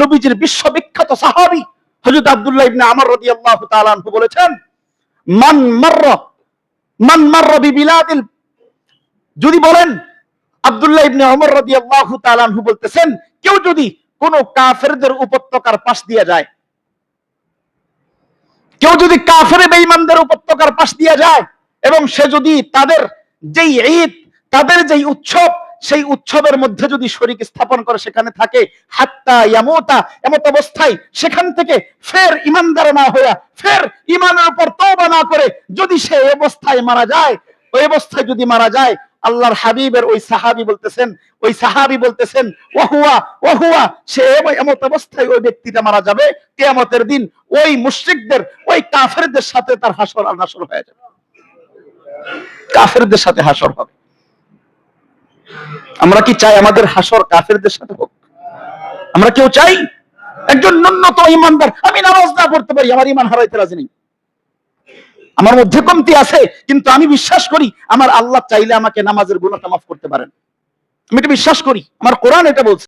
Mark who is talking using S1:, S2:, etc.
S1: নবীজির বিশ্ববিখ্যাত সাহাবী হযরত আব্দুল্লাহ ইবনে আমর রাদিয়াল্লাহু তাআলা আনহু বলেছেন, মান মাররা মান মাররা বিবিলাদিল। যদি বলেন, আব্দুল্লাহ ইবনে ওমর রাদিয়াল্লাহু তাআলা আনহু বলতেছেন, কেউ যদি কোন কাফেরদের উপত্যকার পাশ দিয়ে যায়, কেউ যদি কাফের বেঈমানদের উপত্যকার পাশ দিয়ে যায় এবং সে যদি তাদের যেই ঈদ, তাদের যেই উৎসব সেই উৎসবের মধ্যে যদি শরীক স্থাপন করে সেখানে থাকে, হাত্তা ইয়ামুতা, এমত অবস্থায় সেখান থেকে ফের ইমানদার না হইয়া ফের ইমানের উপর তওবা না করে যদি সে অবস্থায় মারা যায়, ওই অবস্থায় যদি মারা যায়, আল্লাহর হাবিবের ওই সাহাবি বলতেছেন, ওই সাহাবি বলতেছেন, ওহুয়া ওহুয়া, সে এমত অবস্থায় ওই ব্যক্তিটা মারা যাবে, কিয়ামতের দিন ওই মুশরিকদের, ওই কাফেরদের সাথে তার হাসর আর নাসর হয়ে যাবে। কাফেরদের সাথে হাসর হবে। আমরা কি চাই আমাদের হাসর কাফেরদের সাথে হোক? আমরা কেউ চাই একজন ন্যূনতম ইমানদার। আমি নামাজ না পড়তে পারি, আমার ইমান হারাইতে রাজি নেই। আমার মধ্যে কমতি আছে, কিন্তু আমি বিশ্বাস করি আমার আল্লাহ চাইলে আমাকে নামাজের গুণাটা মাফ করতে পারেন। আমি এটা বিশ্বাস করি। আমার কোরআন এটা বলছে।